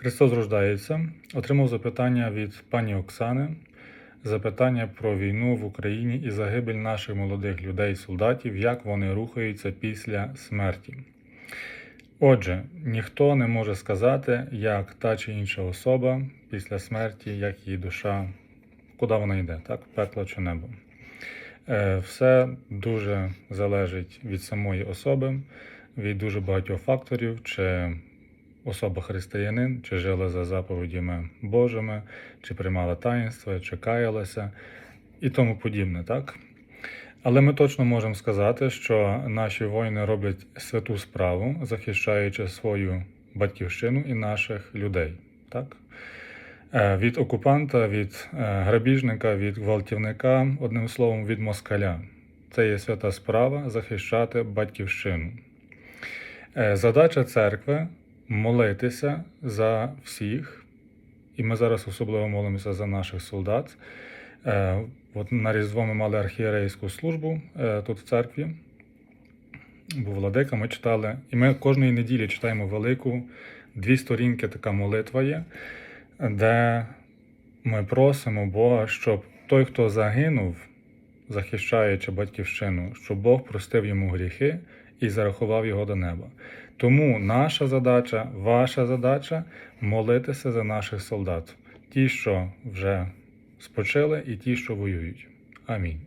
Христос рождається. Отримав запитання від пані Оксани. Запитання про війну в Україні і загибель наших молодих людей, солдатів, як вони рухаються після смерті. Отже, ніхто не може сказати, як та чи інша особа після смерті, як її душа, куди вона йде, так, пекло чи небо. Е, Все дуже залежить від самої особи, від дуже багатьох факторів, чи особа християнин, чи жила за заповідями Божими, чи приймала таїнства, чи каялася і тому подібне, так? Але ми точно можемо сказати, що наші воїни роблять святу справу, захищаючи свою батьківщину і наших людей. Так? Е, Від окупанта, від е, грабіжника, від гвалтівника, одним словом, від москаля. Це є свята справа захищати батьківщину. Е, Задача церкви молитися за всіх, і ми зараз особливо молимося за наших солдат. Е, От на Різдво ми мали архієрейську службу е, тут в церкві. Був владика, ми читали. І ми кожної неділі читаємо велику, дві сторінки така молитва є, де ми просимо Бога, щоб той, хто загинув, захищаючи батьківщину, щоб Бог простив йому гріхи і зарахував його до неба. Тому наша задача, ваша задача молитися за наших солдат, ті, що вже спочили, і ті, що воюють. Амінь.